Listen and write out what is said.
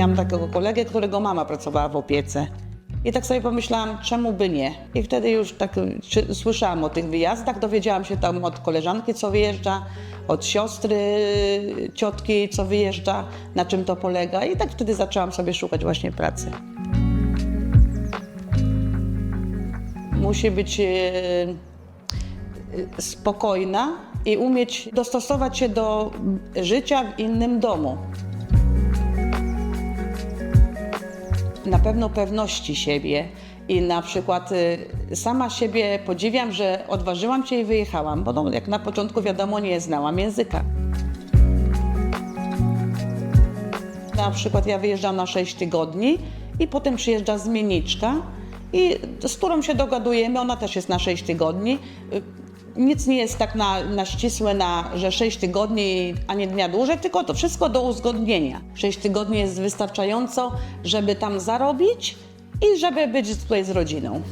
miałam takiego kolegę, którego mama pracowała w opiece. I tak sobie pomyślałam, czemu by nie? I wtedy już tak czy, słyszałam o tych wyjazdach, dowiedziałam się tam od koleżanki, co wyjeżdża, od siostry, ciotki, co wyjeżdża, na czym to polega. I tak wtedy zaczęłam sobie szukać właśnie pracy. Musi być e, spokojna i umieć dostosować się do życia w innym domu. Na pewno pewności siebie i na przykład y, sama siebie podziwiam, że odważyłam się i wyjechałam, bo no, jak na początku wiadomo nie znałam języka. Na przykład ja wyjeżdżam na 6 tygodni i potem przyjeżdża zmienniczka, i z którą się dogadujemy, ona też jest na 6 tygodni. Nic nie jest tak na, na ścisłe, na, że 6 tygodni, a nie dnia dłużej, tylko to wszystko do uzgodnienia. 6 tygodni jest wystarczająco, żeby tam zarobić i żeby być tutaj z rodziną.